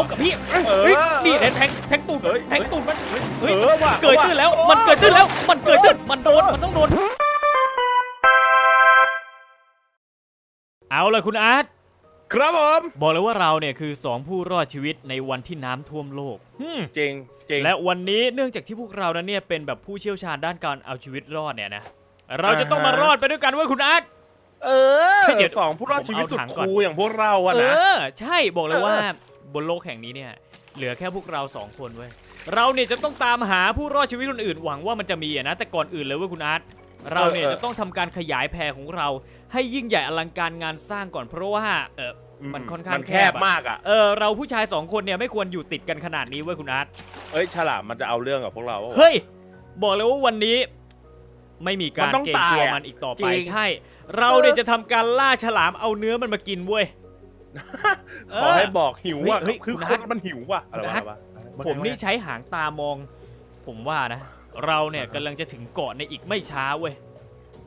เอากับพี่เออเฮ้ยนี่แทงแทงแทงตูดเฮ้ยแทงตูดมันเฮ้ยเออว่ะเกิดขึ้นแล้ว มันเกิดขึ้นแล้ว มันเกิดขึ้น มันโดน มันต้องโดน เอาเลยคุณอาร์ต ครับผม บอกเลยว่าเราเนี่ยคือสองผู้รอดชีวิตในวันที่น้ำท่วมโลก จริงจริงและวันนี้เนื่องจากที่พวกเรานั้นเนี่ยเป็นแบบผู้เชี่ยวชาญด้านการเอาชีวิตรอดเนี่ยนะ เราจะต้องมาอ่าฮะรอดไปด้วยกันเว้ยคุณอาร์ตเออเฮ้ยเดี๋ยวสองผู้รอดชีวิตผมสุดเอาถังก่อนคูลอย่างพวกเราอะเอนะอใช่บอกเลยว่าเออ บนโลกแห่งนี้เนี่ยเหลือแค่พวกเราสองคนเว้ยเราเนี่ยจะต้องตามหาผู้รอดชีวิตคนอื่นหวังว่ามันจะมีอะนะแต่ก่อนอื่นเลยเว้ยคุณอาร์ตเราเนี่ยจะต้องทำการขยายแพรของเรา ให้ยิ่งใหญ่อลังการงานสร้างก่อนเพราะว่าเออ มันค่อนข้างมันแคแคบบอะ มากอะ เออเราผู้ชายสองคนเนี่ยไม่ควรอยู่ติดกันขนาดนี้เว้ยคุณอาร์ต เอ้ยฉลามมันจะเอาเรื่องกับพวกเราปะวะ เฮ้ย บอกเลยว่าวันนี้ไม่มีการมันต้องเกรงกลัวตายอะมันอีกต่อไปจริง ใช่ เราเนี่ยจะทำการล่าฉลามเอาเนื้อมันมากินเว้ย ขอให้บอกหิวว่ะเฮ้ยคือคุณคนันทมันหิวว่ะอะไรคุณวะนัทอะไรวะผมนี่ใช้หางตามอง ผมว่านะ เราเนี่ยกำลังจะถึงเกาะในอีกไม่ช้าเว้ย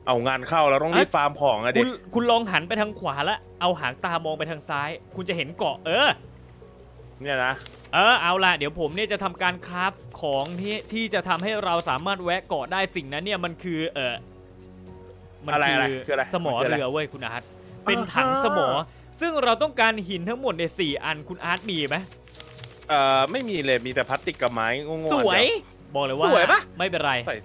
เอางานเข้าเราต้องรีบฟาร์มของอะดิคุณคุณลองหันไปทางขวาแล้วเอาหางตามองไปทางซ้าย คุณจะเห็นเกาะ เออ เนี่ยนะเออเอาล่ะเดี๋ยวผมเนี่ยจะทำการคราฟของที่ที่จะทำให้เราสามารถแวะเกาะได้สิ่งนั้นเนี่ยมันคือเออมัอะไรอะไรคืออะไรสมอมันคืออะไรเรือเว้ยคุณอาร์ตเป็นอ่าฮะถังสมอ ซึ่งเราต้องการหินทั้งหมดในยสี่อันคุณอาร์ตมีไหมเอ่อไม่มีเลยมีแต่พลาสติกกับไม้โง่ๆสวยเบอกเลยว่าสวยปะ ไม่เป็นไรดียวใส่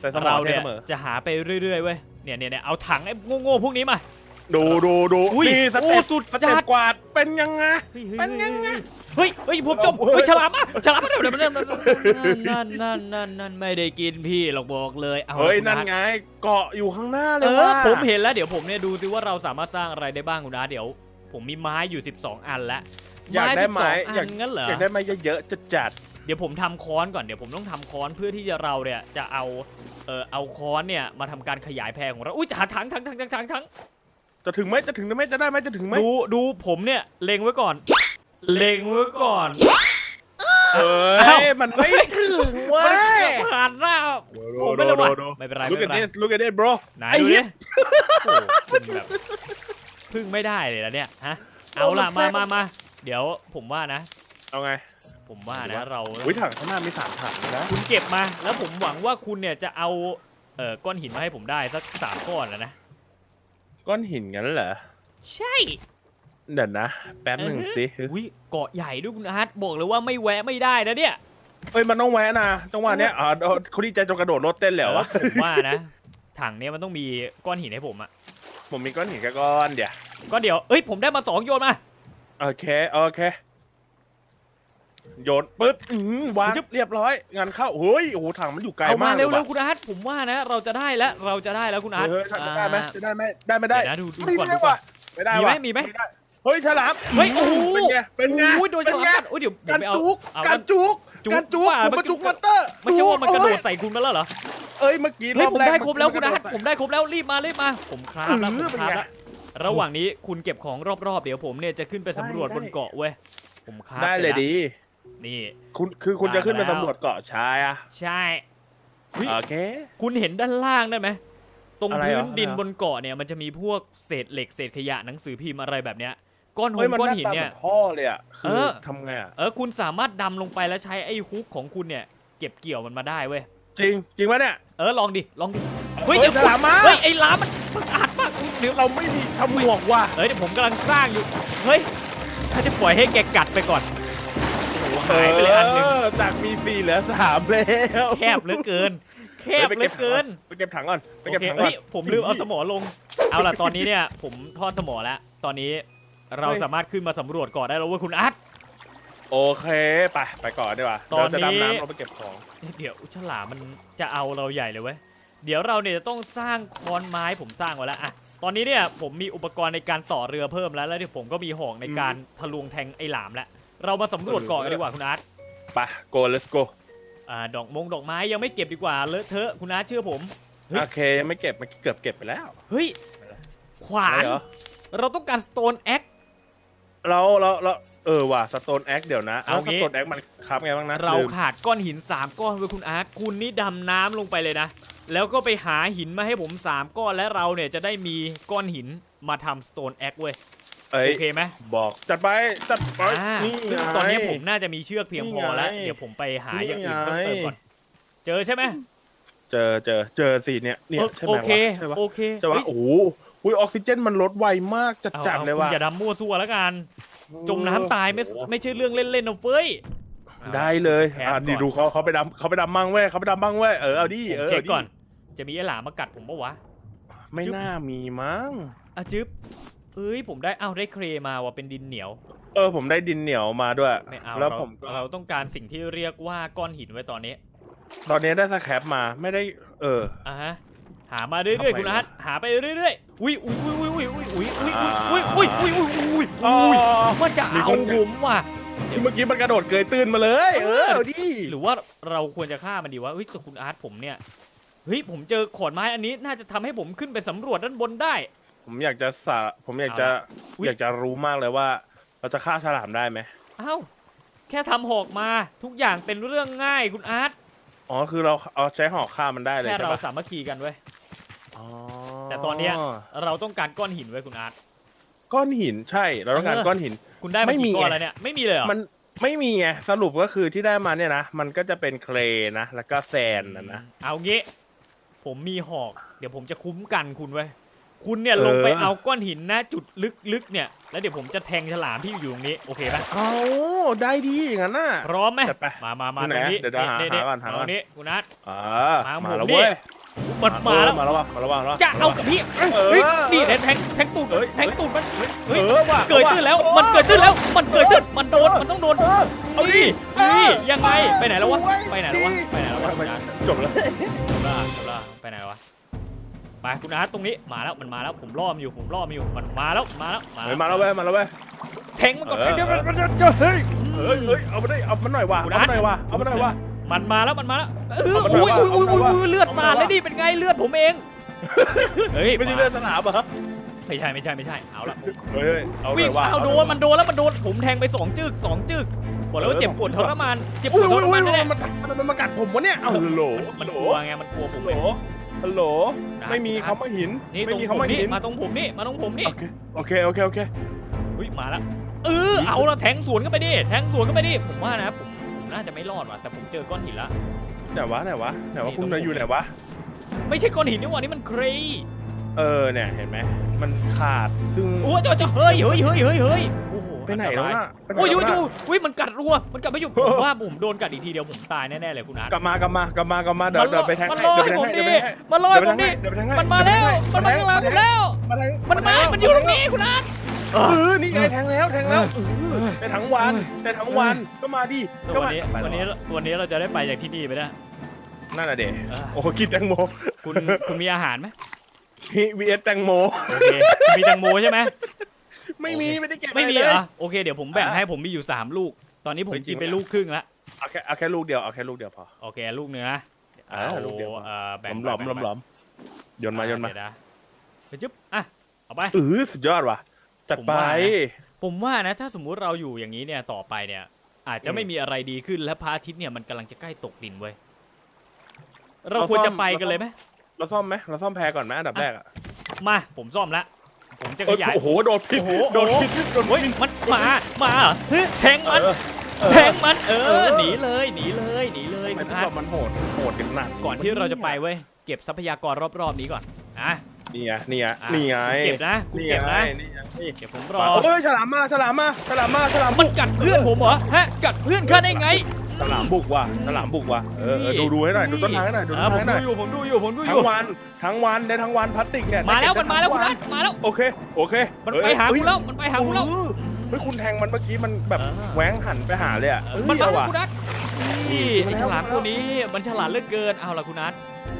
ใส่สมอเราเทเนี่ยเสมอจะหาไปเรื่อยๆเว้ยเนี่ยเนี่ยเนี่ยเอาถังไอ้โง่ๆพวกนี้มา ดูดูดูอุ้ยนี่สโอ้เต็ปสุดสเต็จัปด กวาดเป็นยังไงเฮ้ยเฮ้ยเป็นยังไง เฮ้ยเฮ้ยผมจมเฮ้ยเฮ้ยฉลามอะฉลามอะเดี๋ยวเดี๋ยวเดี๋ยวนั่นนั่นนั่นนั่นไม่ได้กินพี่หรอกบอกเลยเอาเฮ้ยคุณนั่นอาร์ตไงเกาะอยู่ข้างหน้าเลเอยอว่ะผมเห็นแล้วเดี๋ยวผมเนี่ยดูซิว่าเราสามารถสร้างอะไรได้บ้างคุณอาร์ตเดี๋ยว ผมมีไม้อยู่ 12 อันแล้วอยากได้ไม้12อยากอันงั้นเหรอ อยากได้ไม้เยอะๆจะจัดเดี๋ยวผมทำค้อนก่อนเดี๋ยวผมต้องทำค้อนเพื่อที่จะเราเนี่ยจะเอาเออเอาค้อนเนี่ยมาทำการขยายแพรของเราอุ้ยหาถังถังถังถังถังถัง จะถึงไหมจะถึงไหมจะได้ไหมจะถึงไหมดูดูผมเนี่ยเล็งไว้ก่อน เล็งไว้ก่อนเฮ้อ้าวยมันไม่ถึงเว้มันยผ่านหน้าผมไม่ได้ว่ะไม่เป็นไรลูไม่กเป็นไร at this look at this bro ไหนไอ้ดูเหี้ดิยโอ้โหคุณแบบพึ่งไม่ได้เลยนะเนี่ยฮะเอาล่ะมามามาเดี๋ยวผมว่านะ เอาไง ผมว่านะเราอุ้ยถังข้างหน้ามีสามถังนะคุณเก็บมา แล้วผมหวังว่าคุณเนี่ยจะเอาเอ่อก้อนหินมาให้ผมได้สักสามก้อนแล้วนะ ก้อนหินงั้นเหรอ ใช่เดี๋ยวนะ แป๊บหนึ่งสิอุ้ยเกาะใหญ่ด้วยคุณอาร์ตบอกเลยว่าไม่แวะไม่ได้นะเนี่ยเอ้ยมันต้องแวะนะจังหวะเนี้ยอ๋อเขาดีใจจนกระโดดรถเต้นแล้ววะเออผมว่านะ ถังเนี้ยมันต้องมีก้อนหินให้ผมอะผมมีก้อนหินแค่ก้อนเดียวก็เดี๋ยวเอ้ยผมได้มาสองโยนมาโอเคโอเค โยนปึ๊บอืมวางเรียบร้อย งานเข้าเฮ้ยโอ้โหถังมันอยู่ไกลเอามามากเร็วลเร็ยวว่ะคุณอาร์ตผมว่านะ เราจะได้แล้วเราจะได้แล้วคุณอาร์ต เฮ้ยจะได้ไหมอ่าจะได้ไหมได้ไม่ได้เดี๋ยวนะดูดูไม่ก่อนได้ดูก่อว่ะนไม่ได้มีไหมว่ะมีไหม ด้เฮ้ยฉลามเฮ้ยโอ้โหเป็นไงเป็นไงโอ้ยโดนฉลามเป็ไงกัดโอ้ยเดี๋ยวผมการไปเอาจุกเอาการจุกจุกการจุกว่าผมมันมาจุกมาเตอร์ไม่ใช่ว่ามันกระโดดโอ้ยใส่คุณมาแล้วเหรอ เอ้ยเมื่อกี้เฮ้ยอบผมแรกได้ครบแล้วนคุณกอาระร์ตโดดผมได้ครบแล้วรีบมารีบมา ผมคราฟแล้วเอผอมคราฟเป็นไงแล้วระหว่างนี้คุณเก็บของรอบๆ เดี๋ยวผมเนี่ยจะขึ้นไปสำรวจได้บนเกาะเว้ยผมคราฟได้เลยสร็จแวดี นี่ คุณคือคุณจะขึ้นไปมาแล้วสำรวจเกาะชายอะใช่เฮ้ยโอเค คุณเห็นด้านล่างได้ไหมตรงอะไรเหรอพื้นดินอะไรเหรอบนเกาะเนี่ยมันจะมีพวกเศษเหล็กเศษขยะหนังสือพิมพ์อะไรแบบเนี้ยก้อนหเฮ้ยงมันก้อนหน้าหินตาเหเนี่มืยอนพ่อเลยอะคืเอออ ทำไงอะเออคุณสามารถดำลงไปแล้วใช้ไอ้ฮุกของคุณเนี่ย เก็บเกี่ยวมันมาได้เว้ยจริง จริงปะเนี่ย เออลองดิลองดิเฮ้เฮ้ยยเดี๋ยวฉลามมา เฮ้ยไอ้ลามมันมันอาดมากเดี๋ยวเราไม่มีทำหมวกว่ะเฮ้ยเดี๋ยวผมกำลังสร้างอยู่เฮ้ยถ้าจะปล่อยให้แกกัดไปก่อนโอ้โหหายไปเลยอันหนึงเจากมีสี่เหลือสามแล้วแคบเหลือเกิน แคบเหลือเกินไปเก็บถังก่อนไปโอเก็บเคถังก่อเฮ้นยผมลืมเอาสมอลง เอาล่ะตอนนี้เนี่ย ผมทอดสมอแล้ว ตอนนี้เราเฮ้ยสามารถขึ้นมาสำรวจเก่อนได้แล้วเว้ยคุณอาร์ต โอเคไปไปก่อนดีกว่าตอนนี้ เราจะดำน้ำเราไปเก็บของเดี๋ยวฉลามมันจะเอาเราใหญ่เลยเว้ย เดี๋ยวเราเนี่ยจะต้องสร้างคอนไม้ผมสร้างไว้แล้วอะตอนนี้เนี่ยผมมีอุปกรณ์ในการต่อเรือเพิ่มแล้ว แล้วเดี๋ยวผมก็มีหอกในการทะลวงแทงไอ้หลามแล้ว เรามาสำรวจเกาะกันดีกว่าคุณอาร์ตไป go let's go อ่าดอกมงดอกไม้ยังไม่เก็บดีกว่าเลอะเทอะคุณอาร์ตเชื่อผม เฮ้ย โอเคยังไม่เก็บมันเกือบเก็บไปแล้วเฮ้ยขวาอะไรนเหรอเราต้องการสโตนแอค เราเราเราเออว่ะสโตนแอคเดี๋ยวนะเอาสงี้โตนแอคมันครับไงบ้างนะเราลืมขาดก้อนหิน 3 ก้อนเว้ยคุณอาร์ตคุณนี่ดำน้ำลงไปเลยนะ แล้วก็ไปหาหินมาให้ผม 3 ก้อนและเราเนี่ยจะได้มีก้อนหินมาทำสโตนแอคเว้ย เอ้ยโอเคไหมบอกจัดไปจัดไปอ่านี่ซึ่งไง ตอนนี้ผมน่าจะมีเชือกเพียงพอแล้ว นี่ไง เดี๋ยวผมไปหาอย่างอื่นเพิ่มนี่ไงเติมก่อน เจอใช่ไหมเจอเจอเจอสิเนี่ยเนี่ยโอใช่ไหโอมเควะใช่ปะโอเคใช่ปะเฮ้ยโอ้โหอุ้ยออกซิเจนมันลดไวมากจัดเอาจัดเอาเลยคุณว่ะ อย่าดำมั่วซั่วแล้วกัน จมน้ำตายไม่ไม่ใช่เรื่องเล่นๆนะเฟ้ยได้เลยแพ้อ่าก่นี่อนดูเขาเขาไปดำเขาไปดำมั่งเว้ยเขาไปดำมั่งเว้ยเออเอาดิผมเออเช็คาดิก่อน จะมีไอ้หลามมากัดผมปะวะ ไม่จึ๊บน่ามีมั้งอะจึ๊บ เอ้ยผมได้เอาได้เครมาว่ะเป็นดินเหนียว เออผมได้ดินเหนียวมาด้วย ไม่เอาแล้วเราผมก็เราต้องการสิ่งที่เรียกว่าก้อนหินไว้ตอนนี้ตอนนี้ได้สแครปมาไม่ได้ เออ อะฮะหามาเรื่อยๆทำไมคุณอาร์ตหาไปเรื่อยๆอุ้ยอุ้ยอุ้ยอุ้ยอุ้ยอุ้ยอุ้ยอ่าอุ้ยอุ้ยอุ้ยอุ้ยอุ้ยอ๋ออุ้ยมันจะมีเอาคนผมว่ะที่เมื่อกี้มันกระโดดเกยตื้นมาเลย เออเอาดิหรือว่าเราควรจะฆ่ามันดีวะเฮ้ยแต่คุณอาร์ตผมเนี่ยเฮ้ยผมเจอขอนไม้อันนี้น่าจะทำให้ผมขึ้นไปสำรวจด้านบนได้ ผมอยากจะสาผมอยากจะอุ๊ยอยากจะรู้มากเลยว่า เราจะฆ่าฉลามได้ไหมเอ้าแค่ทำหอกมาทุกอย่างเป็นเรื่องง่ายคุณอาร์ตอ๋อคือเราเอาใช้หอกฆ่ามันได้เลยแค่ใช่เราปะสามัคคีกันเว้ย อ๋อแต่ตอนเนี้ย เราต้องการก้อนหินไว้ยคุณอาร์ต ก้อนหินใช่เราต้องการเออ ก้อนหิน คุณได้มาไม่มีกี่ก้อนไง แล้วเนี่ยไม่มีเลยเหรอมันไม่มีไงสรุปก็คือที่ได้มาเนี่ยนะมันก็จะเป็นเคลย์นะแล้วก็แซนนะนะเอางี้ ผมมีหอก เดี๋ยวผมจะคุ้มกันคุณไว้ย คุณเนี่ยเออลงไปเอาก้อนหินนะจุดลึกๆเนี่ย แล้วเดี๋ยวผมจะแทงฉลามที่อยู่ตรงนี้โอเคปะเอาได้ดีอย่างนั้นน่ะ พร้อมไหมจัดไปมามามาอยู่ตไหนรงนี้เดี๋ยวเดี๋ยวหานี่หาก่อนหาก่อนตรงนี้คุณนัทอ่ามามาผมแล้วนี่เว้ยมันมาแล้วมาแล้ววะมาแล้ววะมาแล้ววะจะเอากับพี่เออเฮ้ยนี่แทงแทงแทงตูดเอ้ยแทงตูดมันเฮ้ยเออว่ะเกิดขึ้นแล้วมันเกิดขึ้นแล้ว มันเกิดขึ้นมันโดนมันต้องโดนเออเอาดินี่ยังไงไปไหนแล้ววะโอ้ยไปไหนแล้ววะดีไปไหนแล้ววะคุณนัทจบแล้วจบละจบละไปไหนวะ ไปคุณอาร์ตตรงนี้มาแล้วมันมาแล้วผมล่อมนอยู่ผมล่อมนอยู่มันมาแล้วมาแล้วมาเฮ้ยมาแล้วเว้ยมาแล้วเว้ย แทงมันก่อนเออ เดี๋ยวเออเดี๋ยวเดี๋ยวเดี๋ยวเฮ้ยเฮ้ยเฮ้ยเอามาได้เอามันหน่อยว่ะคุณเอาอาร์มันตหน่อยว่ะเอามันหน่อยว่ะ มันมาแล้วมันมาแล้วเออเอามันอุ้ยหน่อุ้อยยอุ้ยว่าอุ้ยอุ้ยเลือดเอามันสาดหน่อยว่าเลยนี่เป็นไงเลือดผมเองเฮ้ยไม่ใช่เลือดสนามเหรอไม่ใช่ไม่ใช่ไม่ใช่เอาละเฮ้ยเฮ้ยเอาหวิ่น่งอยว่ะ เอาโดนมันโดนแล้วมันโดนผมแทงไปสองจึกสองจึกบอกแล้วว่าเออ เจ็บปวดทรมานเจ็บปอุ้วยดทอุ้ยรอุ้มายนแน่มันมันมันมากัดผมวะเนี่ยเอาฮัลโหลๆมันฮัลโหลกลัวไงมันกลัวผฮัมลโหลเอง ฮัลโหลนะไม่มีคำว่าหิน นี่ตไม่รงมีผมคำว่านี่หิน มาตรงผมนี่มาตรงผมนี่โอเค โอเค โอเค โอเค อุ้ยมาแล้วเออเอาละแทงสวนเข้าไปดิแทงสวนเข้าไปดิผมว่านะผมผมน่าจะไม่รอดว่ะแต่ผมเจอก้อนหินละ ไหนวะ ไหนวะ ไหนวะนี่คุณตรงอยู่ไหนวะ ไม่ใช่ก้อนหินนี่หว่านี่มันเครย์เออ เนี่ย เห็นไหม มันขาด ซึ่ง โอ้ยเจ้าเจ้าเฮ้ยเฮ้ยเฮ้ยเฮ้ยเฮ้ยโอ้โห ไปไหนแล้วอัตรายน่ะไปไหนโอ้ยแล้วโอ้ยน่ะโอ้ยอุ้ยมันกัดรัว มันกัดไม่หยุดผมว่าผมโดนกัดอีกทีเดียวผมตายแน่ๆเลยคุณอาร์ตกลับมากลับมากลับมากลับมาเดี๋ยวเดี๋ยวไปแทงมันให้ลอยเดี๋ยวผมไปดิแทงให้ มันลอยผมดิเดี๋ยวไปแทงให้มันมาแล้วมันมาข้างหลังผมแล้ว มาแทงมันมา มันอยู่ตรงนี้คุณอาร์ตเออนี่ไงแทงแล้วแทงแล้วเออแต่ทั้งวันแต่ทั้งวันก็มาดิก็วันมานี้ไปวันนี้วันนี้เราจะได้ไปจากที่นี่ไปนะนั่นน่ะเด็เออโอ้โหกินแตงโมคุณคุณมีอาหารไหมพี่วีเอสแตงโมโอเคมีแตังโมใช่ไหม ไม่มีโอเคไม่ได้เก็บไม่มีอะเหรรเลยอโอเคเดี๋ยวผมแบ่งอะให้ผมมีอยู่สามลูก ตอนนี้ผมเฮ้ยจริกินงไปปะลูกครึ่งละเอาแค่เอาแค่ลูกเดียวเอาแค่ลูกเดียวพอโอเคลูกหนึงนะอ่าลูกเดียวพอเอ่อหแบ่งลอมไปหลอมหลอมโยนมาโยนมาเดี๋วะไปจึ๊บอะเอาไปเออสุดยอดว่ะจัดผมไปว่านะผมว่านะถ้าสมมุติเราอยู่อย่างนี้เนี่ยต่อไปเนี่ย อาจจะอืมไม่มีอะไรดีขึ้นและพระอาทิตย์เนี่ยมันกำลังจะใกล้ตกดินเว้ยเราเราควรซ่จะอมไปกันเลยไหมเราซ่อมไหมเราซ่อมแพรก่อนไหมอันดับแรกอะมาผมซ่อมละ ผมจะเอขอยาย โอ้โห โดดผิดโอ้โหโดดผิดโดดเฮ้ยผิดมันมา มาเหรอเฮ้ยแทงมันเออเออแทงมัน เอเออ อ หนีเลย หนีเลย หนีเลยทำไมคุณต้องอาร์บตอกมันโหดโหดอย่างหนักก่อนที่เราจะไปเว้ย เก็บทรัพยากรรอบๆนี้ก่อน อะนี่ไงนี่ไงอะนี่ไงเก็บนะกูนี่เก็บไงนะ นี่ไงนี่เดี๋ยวผมรอเฮ้ยฉลามมาฉลามมาฉลามมาฉลามมันกัดเพื่อนผมเหรอ ฮะ กัดเพื่อนข้าได้ไง ฉลามบุกว่ะฉลามบุกว่ะเออเออดูดูให้หน่อยดูต้นทางให้หน่อยดูต้อะนผทางมให้หน่อยดูอยู่ผมดูอยู่ผมดูอทั้ยู่ งวันทั้งวันได้ทั้งวันพลาสติกเนี่ยมาแล้วได้มันมาแล้วคุณทั้นังทมาแล้ว โอเคโอเคมันเอ้ยไปหาเฮ้กูยแล้วมันไปหากูแล้วเออเฮ้ยคุณแทงมันเมื่อกี้มันแบบเออแหวงหันไปหาเลยอะเอเอ้อยมันมาเอาแล้วว่ะ คุณนัทนี่มาแล้วไอ้ฉลามตัวนี้มันฉลาดเหลือเกินเอาละคุณนัท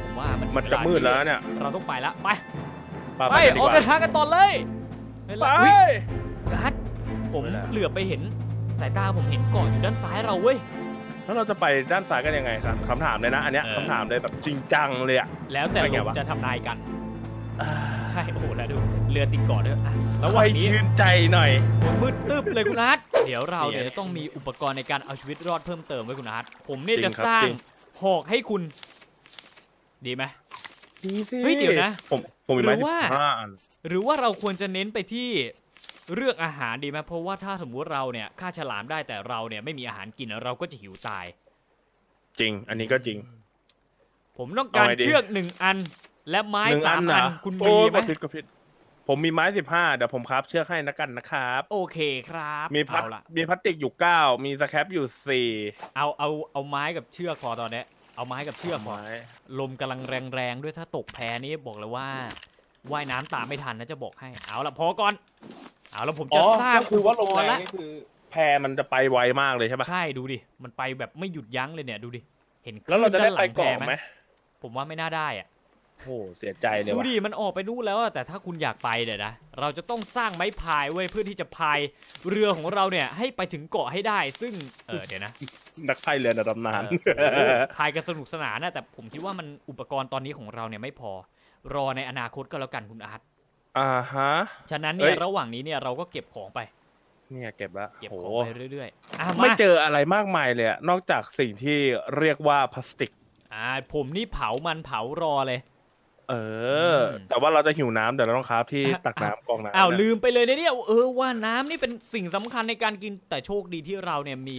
ผมว่ามันมันจะมืดแล้วเนี่ยเราต้องไปละไปไปไปไปกันดีออกกว่าเดินทางกันต่อเลยไปไป ละอุ๊ยนัทผมไปแล้วเหลือบไปเห็นสายตาผมเห็นเกาะอยู่ด้านซ้ายเราเว้ย แล้วเราจะไปด้านซ้ายกันยังไงครับคำถามเลยนะ อันเนี้ยเออ คำถามเลยแบบจริงจังเลยอะ แล้วแต่ไปไงลมวะ จะทำนายกัน ใช่โอ้โหแล้วดูเรือติดเกาะด้วยอะแล้ระวหไวว่างนี้ชื่นใจหน่อย มืดตึ๊บเลยคุณอาร์ตเดี๋ยวเราเนี่ยจริงจะต้องมีอุปกรณ์ในการเอาชีวิตรอดเพิ่มเติมไว้คุณอาร์ตผมเนี่ยจริจะงครับสร้างจริง หอกให้คุณ ดีไหมดีสิเฮ้ยเดี๋ยวนะผมผมมีหรืไม้อว่าสิบห้าอัน หรือว่าเราควรจะเน้นไปที่ เรื่องอาหารดีไหมเพราะว่าถ้าสมมุติเราเนี่ยฆ่าฉลามได้แต่เราเนี่ยไม่มีอาหารกินเราก็จะหิวตาย จริง อันนี้ก็จริง ผมต้องการเอาไงดี เชือกหนึ่งอัน และไม้หนึ่งสามเหรอันคุณโอ้มียไหมกดผิดกดผิด ผมมีไม้สิบห้าเดี๋ยวผมครับเชือกให้นะกันนะครับ โอเคครับมีพลาสเอาละมีพลาสติกอยู่เก้ามีสแครปอยู่สี่เอาเอาเอาไม้กับเชือกพอตอนเนี้ยเอาไม้กับเชือกพอไม้ลมกำลังแรงๆด้วยถ้าตกแพนี้บอกเลยว่า ว่ายน้ำตามไม่ทันนะจะบอกให้ เอาละพอก่อน เอาละผมอ๋จะอสร้างก็คือว่าลงอุปกแรรณ์งละนี่คือ แพมันจะไปไวมากเลยใช่ปะใช่ดูดิ มันไปแบบไม่หยุดยั้งเลยเนี่ยดูดิ เห็นแล้วเราจะได้คไปลื่นนหลังเกาะแพไหมผมว่าไม่น่าได้อะ โอ้โหเสียใจเลยดูว่ะดิมันออกไปนู่นแล้วอะแต่ถ้าคุณอยากไปเดี๋ยวนะเราจะต้องสร้างไม้พายไว้ยเพื่อที่จะพายเรือของเราเนี่ยให้ไปถึงเกาะให้ได้ ซึ่งเออเดี๋ยวนะนักพายเรือระดับนาน เออพายกันสนุกสนานนะแต่ผมคิดว่ามันอุปกรณ์ตอนนี้ของเราเนี่ยไม่พอ รอในอนาคตก็แล้วกันคุณอาร์ตอ่าฮะ ฉะนั้นเอ้เนี่ยยระหว่างนี้เนี่ยเราก็เก็บของไป เนี่ยเก็บละเก็บโหของไปเรื่อยๆอะไม่มาเจออะไรมากมายเลยอะนอกจากสิ่งที่เรียกว่าพลาสติก อ่า ผมนี่เผามันเผารอเลย เอออืมแต่ว่าเราจะหิวน้ำเดี๋ยวเราต้องคราฟที่ตักน้ำกรองน้ำอ้าวนะลืมไปเลยนะเนี่ยเออว่าน้ำนี่เป็นสิ่งสำคัญในการกินแต่โชคดีที่เราเนี่ยมี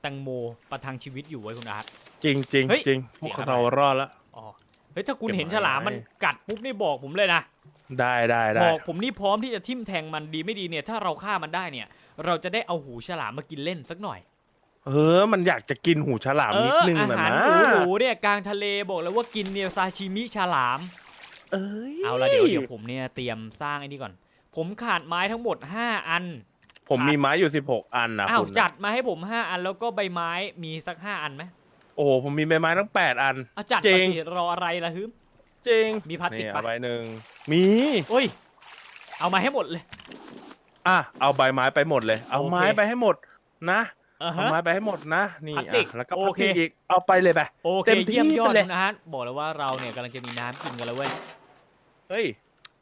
แตงโมประทังชีวิตอยู่ไว้ยคุณอาร์ตจริงจริงเฮ้ยจริงพเสีวยกงอะไรเรารอดแล้วอ๋อเฮ้ยถ้าคุณเก็บเห็นไว้ฉลามมันกัดปุ๊บนี่บอกผมเลยนะได้ได้ได้บอกผมนี่พร้อมที่จะทิ่มแทงมันดีไม่ดีเนี่ย ถ้าเราฆ่ามันได้เนี่ย เราจะได้เอาหูฉลามมากินเล่นสักหน่อยเออ มันอยากจะกินหูฉลามเอนิดอนึงอานะหารนะหรูๆเนี่ยกลางทะเลบอกเลยว่ากินเนี่ยซาชิมิฉลาม เอ้ยเอาละเดี๋ยวเดี๋ยวผมเนี่ยเตรียมสร้างไอ้นี่ก่อน ผมขาดไม้ทั้งหมด5อัน ผมมีไม้อยู่สิบหกอันนะอ้าวคุณจัดมาให้ผม5อันแล้วก็ใบไม้มีสัก5อันไหม โอ้โหผมมีใบไม้ทั้งแปดอัน เอาจัดจริมางสิรออะไรล่ะฮึม จริงมีพลาสติกนี่ปะ เอาใบหนึ่งมีโอ้ย เอามาให้หมดเลย อะเอาใบไม้ไปหมดเลย เอาโอเค ไม้ไปให้หมดนะอ่าเอาฮะ ไม้ไปให้หมดนะนี่พลาสติกอะแล้วก็โอพลาสเค ติกอีกเอาไปเลยไป โอเคเต็มที่เยี่ยมยอดไปเลย นะฮะบอกเลยว่าเราเนี่ยกำลังจะมีน้ำกินกันแล้วเว้ย เฮ้ย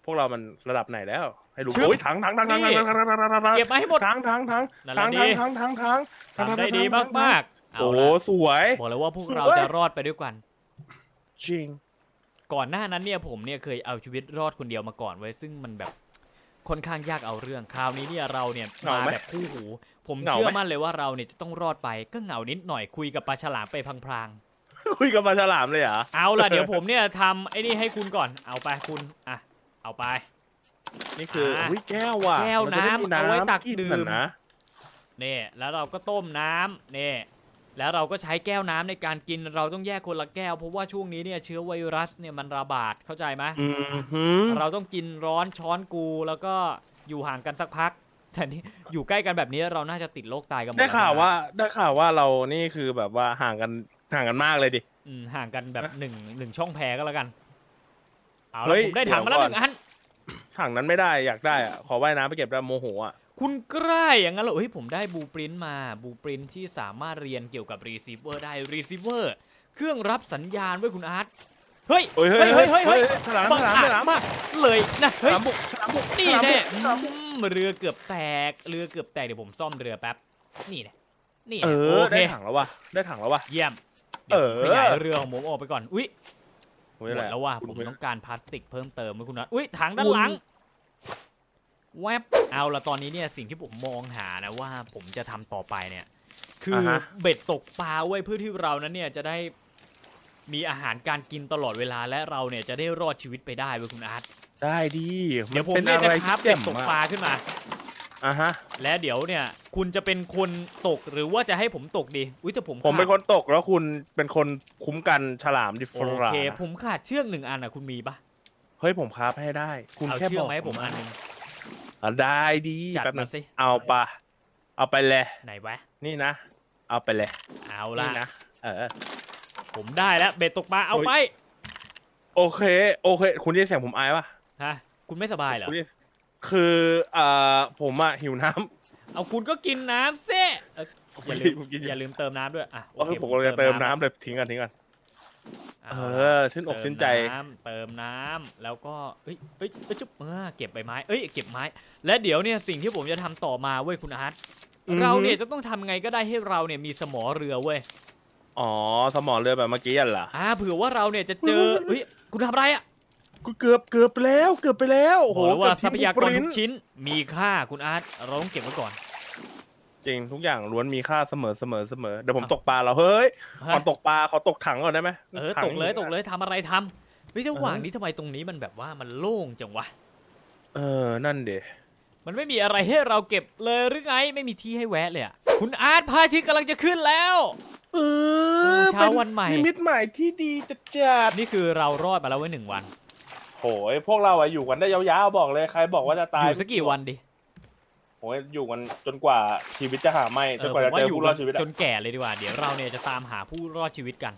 พวกเรามันระดับไหนแล้ว ให้รู้ชึบ โอ้ยถังถังถังถังนี่ถังถังถังถังถังถังเก็บมาให้หมดถังถังถังนั่นแหถัละงดีถังถังถังถังทำได้ดีมากๆ เอาโอ้ละสวย บอกเลยว่าพวกเราสวยจะรอดไปด้วยกัน จริง ก่อนหน้านั้นเนี่ยผมเนี่ยเคยเอาชีวิตรอดคนเดียวมาก่อนไว้ยซึ่งมันแบบค่อนข้างยากเอาเรื่องคราวนี้เนี่ยเราเนี่ยเหงามาไหมแบบคู่หู ผมเหงาเชื่อไหมมั่นเลยว่าเราเนี่ยจะต้องรอดไปก็เหงานิดหน่อยคุยกับปลาฉลามไปพลางคุยกับปลาฉลามเลยเหรอๆเอาล่ะ เดี๋ยวผมเนี่ยทำไอ้นี่ให้คุณก่อนเอาไปคุณอะเอาไป นี่คืออะอุ้ยแก้วว่ะแก้วรจะได้มีน้ำเอาไว้ตักกินดื่มน่ะนะ นี่แล้วเราก็ต้มน้ำนี่ แล้วเราก็ใช้แก้วน้ำในการกินเราต้องแยกคนละแก้ว เพราะว่าช่วงนี้เนี่ยเชื้อไวรัสเนี่ยมันระบาดเข้าใจไหมอืมหืมเราต้องกินร้อนช้อนกูแล้วก็อยู่ห่างกันสักพักแต่นี่อยู่ใกล้กันแบบนี้เราน่าจะติดโรคตายกันหมดได้แล้ข่าวนะว่าได้ข่าวว่าเรานี่คือแบบว่าห่างกันห่างกันมากเลยดิอืมห่างกันแบบหนึ่งหนึ่งช่องแพรก็แล้วกันเอาเฮ้ละยผมได้ถังมาแล้วเดี๋หยวก่อนนึ่งอันห่างนั้นไม่ได้อยากได้อะขอว่ายน้ำไปเก็บได้โมโหอะ คุณกล้าอย่างนั้นเหรอเฮ้ยผมได้บูปรินมาบูปรินที่สามารถเรียนเกี่ยวกับรีเซิเวอร์ได้รีเซิเวอร์เครื่องรับสัญญาณไว้ยคุณอาร์ตเฮ้ยเฮ้ยเฮ้ยเฮ้ยเฮ้ยเฮ้ยฉลามบังฉลามอาฉจลามมากเลยนะฉเฮ้ยลามบุกฉลามบุกนี่ฉลามแน่บุกฉลามบุกอืมเรือเกือบแตกเรือเกือบแตกเดี๋ยวผมซ่อมเรือแป๊บนี่แน่นี่เอแน่อโอเคได้ถังแล้วว่ะได้ถังแล้วว่ะเยี่ยมเอเดี๋ยวผมขอยายเรือของผมออกไปก่อนอุ้ยโอ้ยหมแหดละแล้วว่าคุณผมคุณต้องการพลาสติกเพิ่มเติมไว้คุณนะอุ้ยถังด้านหลัง แวบเอาละตอนนี้เนี่ยสิ่งที่ผมมองหานะว่าผมจะทำต่อไปเนี่ย คืออาฮะเบ็ดตกปลาไว้เพื่อที่เรานั้นเนี่ยจะได้มีอาหารการกินตลอดเวลาและเราเนี่ยจะได้รอดชีวิตไปได้เว้ยคุณอาร์ตได้ดีเดี๋ยวผมเป็นเนี่ยอะจะไรคราฟที่เบ็เจ๋ดมตกปอะลาขึ้นมาอะฮะ และเดี๋ยวเนี่ย คุณจะเป็นคนตกหรือว่าจะให้ผมตกดีอุ้ยแต่ผมผมเป็นขาดคนตกแล้วคุณเป็นคนคุ้มกันฉลามดิฟโอราเคผมขาดเชือกหนึ่งอันอะคุณมีปะเฮ้ยผมคราฟให้ได้ คุณเอาแค่เชืบอกกมาให้ผมอันหนึง อะได้ดีจัดแป๊บนึมางสิ เอาปะเอาไปเลยไหนวะ นี่นะ เอาไปเลยเอาละนี่นะเออ ผมได้แล้วเบ็ดตกปลาเอาโอ้ย ไปโอเค โอเค คุณได้ยินเสียงผมอายปะฮะคุณไม่สบายเหรอ คุณได้ยินคือเอ่อผมอะหิวน้ำ เอาคุณก็กินน้ำซิเอ้ยอย่าลืมผมกินอย่าลืมเติมน้ำด้วยอะโอก็เคคือผมกำลังจะเติมน้ำเลยทิ้งกันทิ้งกัน เอาเอละอชื่นอกชื่นใจเติมน้ำเติมน้ำแล้วก็เอ้ยเอ้ยเอ้ยจุ๊บเออเก็บใบไม้เอ้ยเก็บไม้ และเดี๋ยวเนี่ยสิ่งที่ผมจะทำต่อมาเว้ยคุณอาร์ตอือฮึเราเนี่ยจะต้องทำไงก็ได้ให้เราเนี่ยมีสมอเรือเว้ยอ๋อสมอเรือแบบเมื่อกี้อะเหรออ่าเผื่อว่าเราเนี่ยจะเจอเฮ้ยคุณทำอะไรอะกูเกือบเกือบไปแล้วเกือบไปแล้วโอ้บโหอกเลยว่าเบทรัพยากรทิ้งปทุนกชิ้นมีค่าคุณอาร์ตเราต้องเก็บไว้ก่อน จริงทุกอย่างล้วนมีค่าเสมอเสมอเสมอเดี๋ยวผมตกปลาเราเฮ้ยขอตกปลาขอตกถังก่อนได้ไหมเออถังตกเลยอตกเลยทำอะไรทำเฮ้ยแต่หว่างเออนี้ทำไมตรงนี้มันแบบว่ามันโล่งจังวะเออนั่นเดมันไม่มีอะไรให้เราเก็บเลยหรือไงไม่มีที่ให้แวะเลยอะคุณอาร์ตพระอาทิตย์กำลังจะขึ้นแล้วเออเช้าวันใหม่เป็นิมิตใหม่ที่ดีจัดจัดนี่คือเรารอดมาแล้วไว้หนึ่งวันโหยพวกเราอะอยู่กันได้ยาวๆบอกเลยใครบอกว่าจะตาอยยู่สักกี่วันดิ โหยอยู่กันจนกว่าชีวิตจะหาไม่เอจอนผกว่ามจะว่าเจออยู่ผู้รอดชีวิตจอะนแก่เลยดีกว่า เดี๋ยวเราเนี่ยจะตามหาผู้รอดชีวิตกัน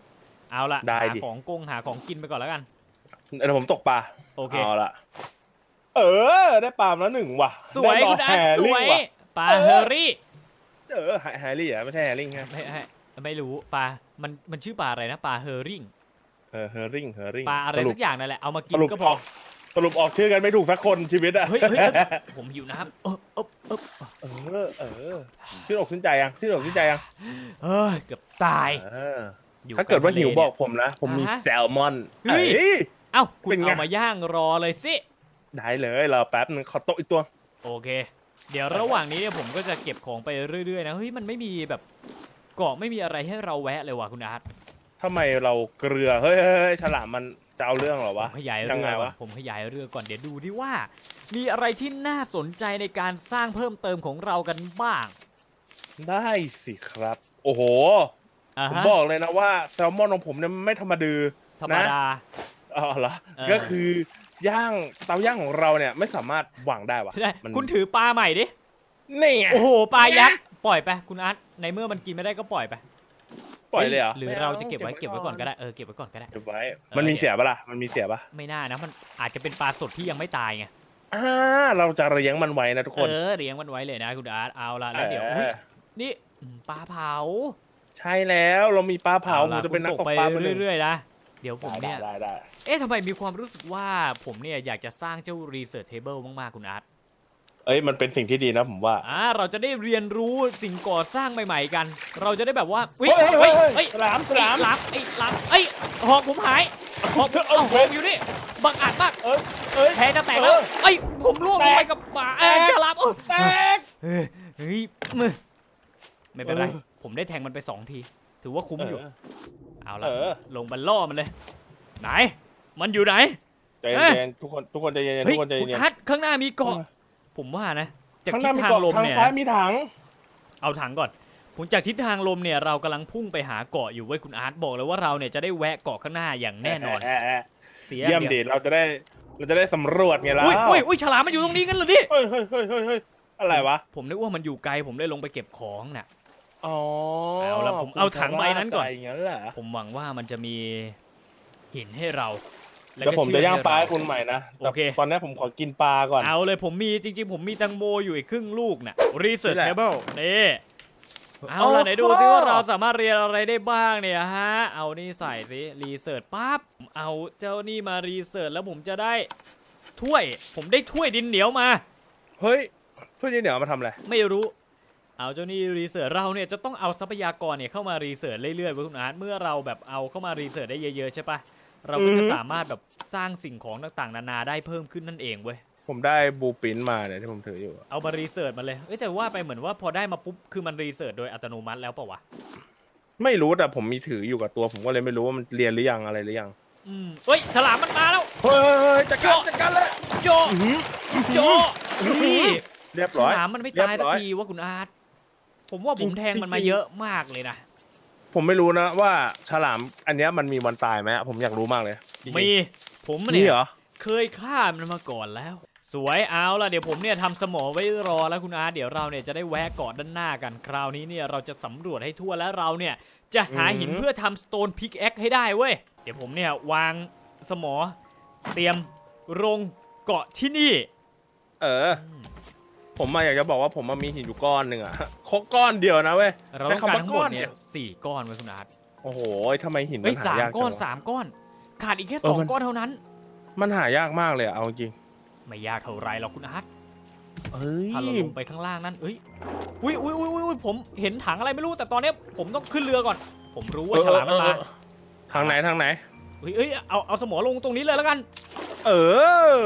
เอาละได้หาดิ ของกงหาของกินไปก่อนแล้วกัน เดี๋ยวผมตกปลาโอเค เอาละเออ ได้ปลามาแล้วหนึ่งว่ะสวยได้คุณอาร์ตแฮสริ่งวยว่ะ ปลาเออ เฮอรี่เออแฮแฮร์รี่อะไม่ใช่แฮร์ริ่งฮะไม่ไม่ไม่รู้ปลา มันมันชื่อปลาอะไรนะปลาเฮอริ่งเออเฮอร์ริ่งเฮอร์ริ่งปลาอะไรสรุสัป กอย่างนั่นแหละเอามากิสนรุป ก็อพออกสรุปออกชื่อกันไม่ถูกสักคนชีวิตอะเฮ้ยเฮ้ยเฮ้ยผมหิวน้ำเออเออเออ เออ เออ ชื่นอกชื่นใจยัง ชื่นอกชื่นใจยังเฮ้ยเกือบตายเอออยู่ถ้าเกิดว่าหิวลงทะเลบอกผมนะ ผมมีอ่าฮะแซลมอนเฮ้ยอ้ยเอ้าคุณเป็นไงเอามาย่างรอเลยสิ ได้เลยรอแป๊บนึงขอโต๊ะอีกตัว โอเค เดี๋ยวระหว่างนี้เนี่ยผมก็จะเก็บของไปเรื่อยๆนะ เฮ้ยมันไม่มีแบบเกาะไม่มีอะไรให้เราแวะเลยว่ะคุณอาร์ตทำไมเราเกลือ เฮ้ยเฮ้ยเฮ้ยฉลามมันจะเอาเรื่องเหรอผวะมขยายยัเรืงอไงก่อวะนผมขยายเรือก่อนเดี๋ยวดูดิว่า มีอะไรที่น่าสนใจในการสร้างเพิ่มเติมของเรากันบ้างได้สิครับ โอ้โห อ่าผมฮะบอกเลยนะว่าแซลมอนของผมเนี่ยไม่ธรรมดือธรรมดา อ๋อเหรอเออ ก็คือย่างเตาย่างของเราเนี่ยไม่สามารถวางได้วะใช่มันคุณถือปลาใหม่ดิ นี่ไงโอ้โห ปลายักษ์ปล่อยไปคุณอาร์ตในเมื่อมันกินไม่ได้ก็ปล่อยไปปล่อยเลยเหรอหรือไม่เราจะเก็บไว้เก็บไว้ก่อนก็ได้เออเก็บไว้ก่อนก็ได้ เก็บไว้ออมันมีเดี๋ยวเสียปะล่ะมันมีเสียปะไม่น่านะมันอาจจะเป็นปลาสดที่ยังไม่ตายไง อ่าเราจะเลี้ยงมันไว้นะทุกคน เออเลี้ยงมันไว้เลยนะคุณอาร์ตเอาละแล้วเดี๋ยวอุ๊ยออนี่อืมปลาเผา ใช่แล้วเรามีปลาเผาอผมล่จะเป็นนักคุณตกไปปลาคนหนึ่งเรื่อยๆนะเดี๋ยวผมเนี่ยได้ได้ได้เอ๊ะทำไมมีความรู้สึกว่าผมเนี่ยอยากจะสร้างเจ้า research table มากๆคุณอาร์ตเอ้ยมันเป็นสิ่งที่ดีนะผมว่าอ่าเราจะได้เรียนรู้สิ่งก่อสร้างใหม่ๆกัน เราจะได้แบบว่าอุ๊ยเฮ้ยเฮ้เฮ้ยยเฮ้ยเฮ้ยฉลามฉลามไอ้ลามไอ้ลามเอ้ยหอกผมหายหอกผม เอ้าเอาหอกอยู่นี่บังอาจมากเอ้ยเอ้ยแพ้จะแตกแล้วเออเอ้ยผมล่วงลงไปแตกกับหมาเอ้ยแตกฉลามเอ้ยแตก เฮ้ยเฮ้ยมือไม่เป็นไร เออ ผมได้แทงมันไปสองที ถือว่าคุ้มอยู่ เออเอาละเออ ลงบันล่อมันเลย ไหน มันอยู่ไหน ใจเอ้ยเย็นๆทุกคนทุกคนใจเย็นๆเฮ้ทุยกคนใจคุณเย็น ฮัทข้างหน้ามีเกาะ เออ ผมว่านะ จากข้างหทิน้าศมีทางเกาะลมทางเนี่ย ซ้ายมีถัง เอาถังก่อน ผมจากทิศทางลมเนี่ยเรากำลังพุ่งไปหาเกาะอยู่เว้ยคุณอาร์ตบอกเลยว่าเราเนี่ยจะได้แวะเกาะข้างหน้าอย่างแน่นอนแะๆเสียๆเยี่ยมเดีดียวเราจะได้เราจะได้สำรวจไงล่ะอุ้ยอุ้ยอุ้ยฉลามมันอยู่ตรงนี้กันเหรอดิเฮ้ยเฮ้ยเฮ้ยเฮ้ยเฮ้ยอะไรวะผมนึกว่ามันอยู่ไกลผมเลยลงไปเก็บของน่ะ อ๋อเอาละผมเอาถังใบนั้นก่อนใจอย่างนั้นเหรอผมหวังว่ามันจะมีหินให้เราแล้เดี๋ยวก็ผมเชื่จะอย่างปลาให้เรคุณใหม่นะแต่โอเคตอนนี้ผมขอกินปลาก่อน เอาเลยผมมีจริงๆ ผมมีแตังโมอยู่อีกครึ่งลูกน่ะ research นี่แหละ table นี่ เอาอ๋ละอไหนดูซิว่าเราสามารถเรียนอะไรได้บ้างเนี่ยฮะ เอานี่ใส่สิ research ปั๊บ เอาเจ้านี่มา research แล้วผมจะได้ถ้วย ผมได้ถ้วยดินเหนียวมา เฮ้ยเพื่อนเดี๋ยวเอามาทำอะไร ไม่รู้ เอาเจ้านี่รีเสิร์ชเราเนี่ยจะต้องเอาทรัพยากรเนี่ยเข้ามารีเสิร์ชเรื่อยๆเว้ยคุณอาร์ตเมื่อเราแบบเอาเข้ามารีเสิร์ชได้เยอะๆใช่ปะเราก็จะอือฮึสามารถแบบสร้างสิ่งของต่างๆ นานาได้เพิ่มขึ้นนั่นเองเว้ย ผมได้บูปินมาเนี่ยที่ผมถืออยู่อะเอามารีเสิร์ชมาเลยเอ้ยแต่ว่าไปเหมือนว่าพอได้มาปุ๊บคือมันรีเสิร์ชโดยอัตโนมัติแล้วเปล่าวะไม่รู้แต่ผมมีถืออยู่กับตัว ผมก็เลยไม่รู้ว่ามันเรียนหรือยังอะไรหรือยังอืมเฮ้ยฉลามมันมาแล้วเฮ้ยเฮ้ยจัดการจัดการเลยโจอื้อหือโจนี่เรียบฉร้อย ลามมันไม่เรียบตายสักร้อยทีว่าคุณอาร์ตผมว่าผมจริงแทงมันมาเยอะมากเลยนะผมไม่รู้นะว่าฉลามอันเนี้ยมันมีวันตายไหมอะผมอยากรู้มากเลยจริงๆมีผมมีเนี่ยเหรอเคยฆ่ามันมาก่อนแล้ว สวยเอาล่ะเดี๋ยวผมเนี่ยทำสมอไว้รอแล้วคุณอาร์ตเดี๋ยวเราเนี่ยจะได้แวะเกาะด้านหน้ากันคราวนี้เนี่ยเราจะสำรวจให้ทั่วแล้วเราเนี่ยจะหาหินอือหือเพื่อทำสโตนพิกแอคให้ได้เว้ยเดี๋ยวผมเนี่ยวางสมอเตรียมลงเกาะที่นี่ เออ ผมมาอยากจะบอกว่าผมมามีหินอยู่ก้อนหนึ่งอะโคก้อนเดียวนะเว้ยเราต้องการใช้คำว่าทั้งหมดก้อนเนี่เดียยวสี่ก้อนเว้ยคุณอาร์ตโอ้โหทำไมหินเฮ้มัยนหาสามยากก้อนจังวะสามก้อน ขาดอีกแค่เอสอองมันก้อนเท่านั้น มันหายากมากเลยอะเอาจริง ไม่ยากเท่าไรหรอกคุณอาร์ตเอ้ยถ้าเราลงไปข้างล่างนั่นเอ้ยอุ้ยอุ้ยอุ้ยอุ้ยผมเห็นถังอะไรไม่รู้แต่ตอนเนี้ยผมต้องขึ้นเรือก่อน ผมรู้ว่าฉลามมันมาเออเออเออทางไหนทางไหนเฮ้ยเอ้ยเอาเอาสมอลงตรงนี้เลยแล้วกัน เออ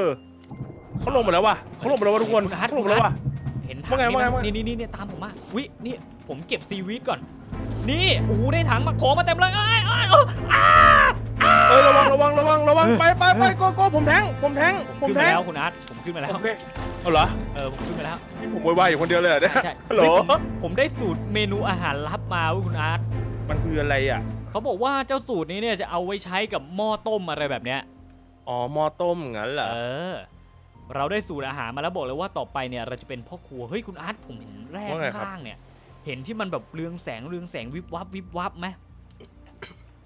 เขาลงมาแล้วว่ะเขาลงมาแล้วว่ะทุกคนคุณอาร์ตเขาลงมาแล้วว่ะเห็นถัว่าไงงนี่ไหมว่าไงว่าไงนี่นี่นี่นี่ตามผมมาวินี่ผมเก็บซีวีดก่อน นี่โอ้โหได้ถังมาขอมาเต็มเลยเอ้ยเอ้ยเอ้ยอ้าเออระวังระวังระวังระวังไปไปไปโกโก้ผมแทงผมแทงผมขึ้นแทมางแล้วคุณอาร์ตผมขึ้นมาแล้วโอเคเอาเหรอเออผมขึ้นมาแล้วนี่ผมวายๆอยู่คนเดียวเลยเหรอเนี่ยใช่ฮัลโหลเฮ้ยผมผมได้สูตรเมนูอาหารลับมาเว้ยคุณอาร์ตมันคืออะไรอะเขาบอกว่าเจ้าสูตรนี้เนี่ยจะเอาไว้ใช้กับหม้อต้มอะไรแบบเนี้ย อ๋อหม้อต้มงั้นเหรอเออ เราได้สูตรอาหารมาแล้วบอกเลยว่าต่อไปเนี่ยเราจะเป็นพ่อครัว เฮ้ยคุณอาร์ตผมเห็นแร่ว่าไงครับข้างล่างเนี่ย เห็นที่มันแบบเรืองแสงเรืองแสงวิบวับวิบวับไหม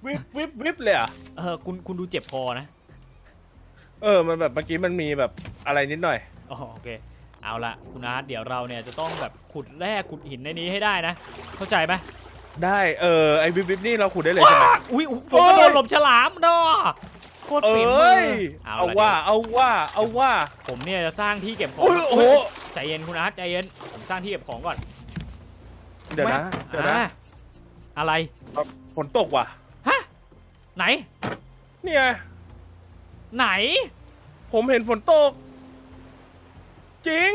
วิบวิบวิบเลยอะเออคุณคุณดูเจ็บคอนะ เออมันแบบเมื่อกี้มันมีแบบอะไรนิดหน่อย อ๋อโอเค เอาละคุณอาร์ตเดี๋ยวเราเนี่ยจะต้องแบบขุดแร่ขุดหินในนี้ให้ได้นะ เข้าใจไหมได้เออไอ้วิบวิบนี่เราขุดได้เลยใช่ไหม อุ้ยอุ๊ยผมก็โดนหลบฉลามเนาะโคตรเอเปลี่ยนมื้อยเอาเอาละว่าเอาว่าเอาว่าผมเนี่ยจะสร้างที่เก็บของโอ้ยโอ้โหใจเย็นคุณอาร์ตใจเย็นผมสร้างที่เก็บของก่อนเดี๋ยวนะเดี๋ยวนะอ่าอะไรฝนตกว่ะฮะ ไหน เนี่ย ไหน ผมเห็นฝนตก จริง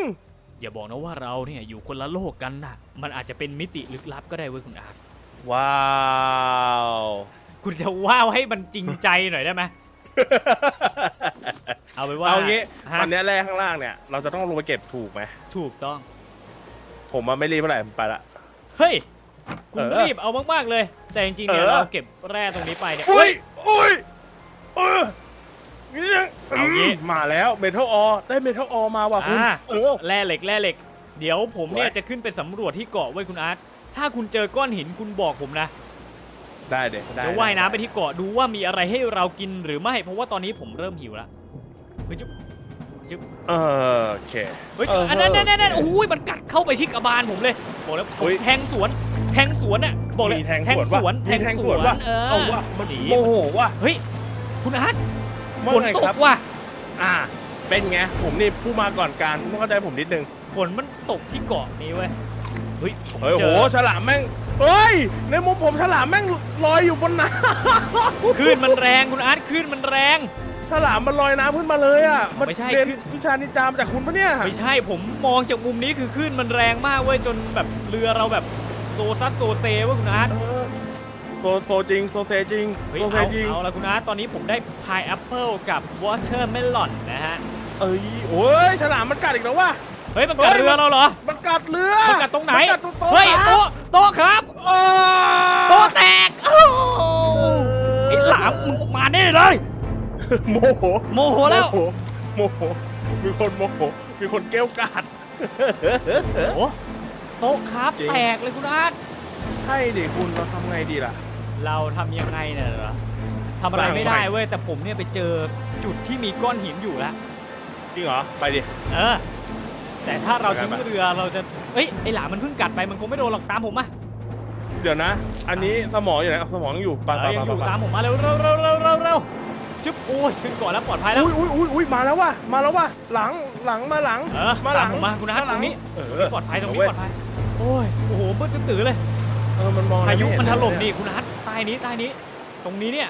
อย่าบอกนะว่าเราเนี่ยอยู่คนละโลกกันนะมันอาจจะเป็นมิติลึกลับก็ได้เว้ยคุณอาร์ตว้าวคุณจะว้าวให้มันจริงใจหน่อยได้ไหม เอาไปนว่าเอางี้ฮะอันเนี้ยแร่ข้างล่างเนี่ย เราจะต้องลงไปเก็บถูกไหม ถูกต้อง ผมมาไม่รีบเท่าไหร่ผมไปละ เฮ้ย คุณเออรีบเอามากๆเลย แต่จริงๆเนี่ยเออ เราเก็บแร่ตรงนี้ไปเนี่ย อุ้ยอุ้ยเออนี่ยังเอางี้มมาแล้วเมทัลออได้เมทัลออมาว่ะคุณอ่า เออ แร่เหล็กแร่เหล็ก เดี๋ยวผมเนี่ยไว้ จะขึ้นไปสำรวจที่เกาะไว้ยคุณอาร์ตถ้าคุณเจอก้อนหินคุณบอกผมนะได้เด็ได้จะว่ายน้ำไปที่เกาะดูว่ามีอะไรให้เรากินหรือไม่เพราะว่าตอนนี้ผมเริ่มหิวแล้วเฮ้ยจุ๊บเออโอเค เฮ้ยเอออันนั้นนั่นนั่นโอ้ยมันกัดเข้าไปที่กระบาลผมเลยบอกแล้วผมเฮ้ยแทงสวน แทงสวนอะบอกเลยมีแทงสวนว่ะสวนมีแทงสวนว่ะเออเอาว่ะมันหนีโมโหว่ะเฮ้ยคุณอาร์ตว่าฝนไงตครับกว่ะอ่า เป็นไงผมนี่ผู้มาก่อนการต้องเข้าใจผมนิดนึงฝนมันตกที่เกาะนี้เว้ยเฮ้ยผมเฮ้ยเจโหอฉลามแม่งเฮ้ยในมุมผมฉลามแม่งลอยอยู่บนน้คลื่นมันแรงคุณอาร์ตคลื่นมันแรงำฉลามมันลอยน้ำขึ้นมาเลยอะมันไม่ใช่เรียนคือวิชานินจามาจากคุณปะเนี่ยไม่ใช่ผมมองจากมุมนี้คือคลื่นมันแรงมากเว้ยจนแบบเรือเราแบบ โซซัสโซเซเว้ยคุณอาร์ตเออโซโซจริงโซเซจริงเฮ้ยโซเซเอาจริง เอาละคุณอาร์ตตอนนี้ผมได้พายแอปเปิลกับวอเ e อร์เมลอนนะฮะ เอ้ยโอ้ยฉลามมันกัดอีกแล้วว่ะ เฮ้ยมันกัดเรือเราเหรอ มันกัดเรือมันกัดตรงไหน มักัดตรงโต๊ะเฮ้ยครับโต๊ะโต๊ะครับอ้าโต๊ะแตกโอ้โหไอ้หลามมึงมาแน่เลย โมโหโมโหแล้ว โมโหโมโหมีคนโมโหมีคนเกลี้ยวกราด โอ้โต๊ะครับจริง แตกเลยคุณอาร์ตใช่ดิคุณเราทำไงดีล่ะ เราทำยังไงเนี่ยเหรอทำอะไรไม่ได้เว้ยแต่ผมเนี่ยไปเจอจุดที่มีก้อนหินอยู่แล้ว จริงเหรอ ไปดิ เออ แต่ถ้าเราทิ้งไปไปเรือเราจะ เอ้ยไอหลามมันเพิ่งกัดไปมันคงไม่โดนหรอกตามผมมาเดี๋ยวนะ อันนี้สมองอยู่ไหนเอาสมองยังอยู่ไปเอไปอยังไปอยู่ไปตามผมมาเร็วเร็วเร็วเร็วเร็วเร็วจึ๊บโอ้ยขึ้นก่อนแล้วปลอดภัยแล้ว อุ้ยอุ้ยอุ้ยอุ้ยมาแล้วว่ะ มาแล้วว่ะ หลัง หลัง มาหลัง เออมาหลัตางมผมมาคุณอาร์ตตรงนี้ เออปลอดภัยตรงนี้เอาเว้ยปลอดภัย โอ้ยโอ้โหมืดตื้อเลยเออมันมองอะไรพายุไเห็มันถล่มเลยนี่คุณอาร์ตใต้นี้ใต้นี้ ตรงนี้เนี่ย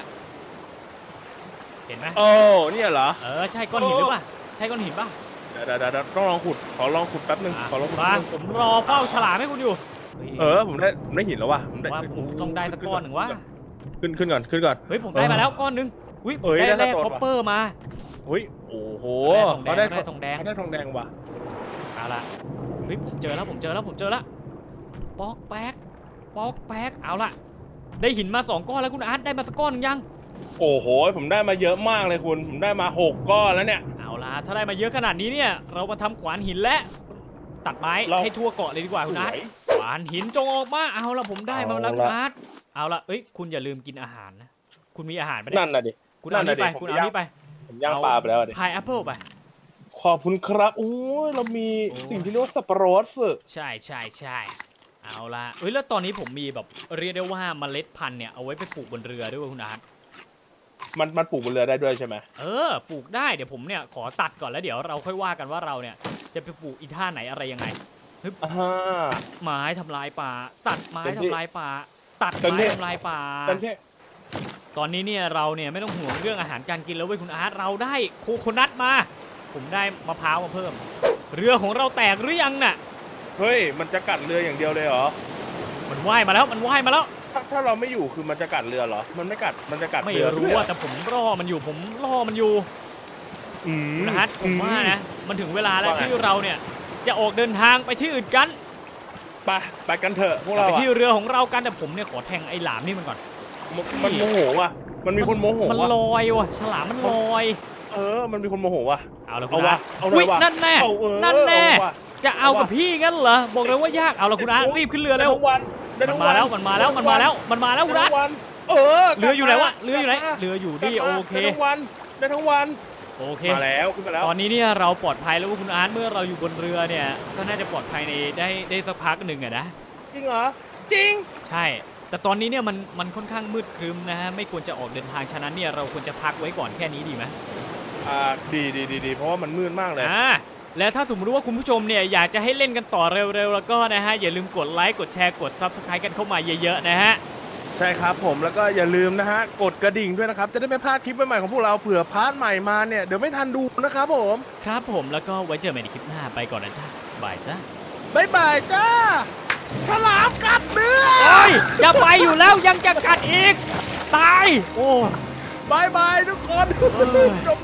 เห็นไหมโอ้เนี่ยเหรอ เออใช่ก้อนหินหรือเปล่าใช่ก้อนหินป่ะเดี๋ยวเดี๋ยวเดี๋ยวต้องลองขุด ขอลองขุดแป๊บนึงอะขอลองขุดมาแป๊บนึงผมรอเฝ้าฉลามให้คุณอยู่ฮ้ยเออผมได้ผมได้หินแล้วว่ะผมได้ว่าผมต้องได้สักก้อนหนึ่งว่าขึ้นขึ้นก่อนขึ้นก่อน เฮ้ยผมได้มาแล้วก้อนหนึงอุ้ยผมเอ้ยได้ได้แร่สักก้อน คอปว่ะเปอร์มา อุ้ยโอ้โหเขาเขาได้ได้ทองแดงเขาได้ทองแดงว่ะเอาละเฮ้ยผมเจอแล้วผมเจอแล้วผมเจอแล้ว ป๊อกแป๊กป๊อกแป๊กเอาละได้หินมาสองก้อนแล้วคุณอาร์ตได้มาสักก้อนหนึ่งยัง โอ้โห ผมได้มาเยอะมากเลยคุณ ผมได้มาหกก้อนแล้วเนี่ย เอาละถ้าได้มาเยอะขนาดนี้เนี่ย เรามาทำขวานหินและตัดไม้เรา ให้ทั่วเกาะเลยดีกว่าคุณอาร์ตสวยขวานหินจงออกมาเอาละผมได้มาแล้วเอาคุณละอาร์ตเอาละเอ้ยคุณอย่าลืมกินอาหารนะคุณมีอาหารไปะนั่เนี่ยนน่ะดิ คุณเอานั่นี่นไปน่ะดิคุณผมเอาย่าง นี่ไปผมย่างปลาไปแล้วอะดิ พายแอปเปิลไป ขอบคุณครับโอ้ยเรามีโอ้สิ่งที่เรียกว่าสับปะรดสึใช่ใช่ใช่ เอาละเอ้ยแล้วตอนนี้ผมมีแบบเรียกได้ว่าเมล็ดพันธุ์เนี่ยเอาไว้ไปปลูกบนเรือด้วยเวยคุณอาร์ตมันมันปลูกบนเรือได้ด้วยใช่ไหมเออปลูกได้เดี๋ยวผมเนี่ยขอตัดก่อนแล้วเดี๋ยวเราค่อยว่ากันว่าเราเนี่ย จะไปปลูกอีท่าไหนอะไรยังไงอ่า ไม้ทำลายป่า ตัดไม้เต็มที่ทำลายป่า ตัดเต็มไม้ที่ ทำลายป่าเต็มที่ตอนนี้เนี่ยเราเนี่ยไม่ต้องห่วงเรื่องอาหารการกินแล้วเว้ยคุณอาร์ตเราได้โคโคนัทมา ผมได้มะพร้าวมาเพิ่ม เรือของเราแตกหรือยังน่ะ เฮ้ย มันจะกัดเรืออย่างเดียวเลยเหรอ มันว่ายมาแล้วมันว่ายมาแล้วถ้าถ้าเราไม่อยู่คือมันจะกัดเรือเหรอ มันไม่กัด มันจะกัดไม่เรือรู้ว่าแต่ผมล่อมันอยู่ผมล่อมันอยู่อืมคุณอาร์ตผมว่านะมันถึงเวลาแล้วว่าไงที่เราเนี่ย จะออกเดินทางไปที่อื่นกันไปไปกันเถอะพวกกลับเราไปอะที่เรือของเรากันแต่ผมเนี่ยขอแทงไอ้หลามนี่มันก่อน มันมันโมโหว่ะ มันมีคนโมโหมันว่ะลอยว่ะฉลามมันลอย เออ มันมีคนโมโหว่ะ เอาละคุเอาณวะอาร์ตเอาเลยอุ๊ยว่ะนั่นแน่เอาเออนั่นแน่ เอาว่ะ จะเอากับเอาวะพี่งั้นเหรอบอกเลยว่ายากเอาละคุณอาร์ตรีบขึ้นเรือเร็วได้ทั้งวันได้มันทั้งมาแล้วมันมาแล้วมันมาแล้วมันมาแล้วคุณอาร์ตได้ทั้งวันเออเรืออยู่ไหนวะกลับมาเรืออยู่ไหนกลับมาเรืออยู่กลับนี่มาโอเคได้ทั้งวันได้ทั้งวันโอเคมาแล้วขึ้นมาแล้วตอนนี้เนี่ยเราปลอดภัยแล้วว่าคุณอาร์ตเมื่อเราอยู่บนเรือเนี่ยก็น่าจะปลอดภัยในได้ได้สักพักหนึ่งอะนะจริงเหรอจริงใช่ แต่ตอนนี้เนี่ยมันมันค่อนข้างมืดครึ้มนะฮะไม่ควรจะออกเดินทางฉะนั้นเนี่ยเราควรจะพักไว้ก่อนแค่นี้ดีไหมอ่าดีดีดีดีเพราะว่ามันมืดมากเลยอ่า และถ้าสมมติว่าคุณผู้ชมเนี่ยอยากจะให้เล่นกันต่อเร็วๆแล้วก็นะฮะอย่าลืมกดไลค์กดแชร์กด Subscribe กันเข้ามาเยอะๆนะฮะ ใช่ครับผมแล้วก็อย่าลืมนะฮะกดกระดิ่งด้วยนะครับ จะได้ไม่พลาดคลิปใหม่ๆของพวกเราเผื่อพาร์ทใหม่มาเนี่ยเดี๋ยวไม่ทันดูนะครับผมครับผมแล้วก็ไว้เจอกันใหม่ในคลิปหน้าไปก่อนนะจ๊ะบายจ้าบ๊ายบายจ้าฉลามกัดเนื้อโอ้ยจะไปอยู่แล้วยังจะกัดอีก ตาย โอ้ บายบายทุกคนเออจบ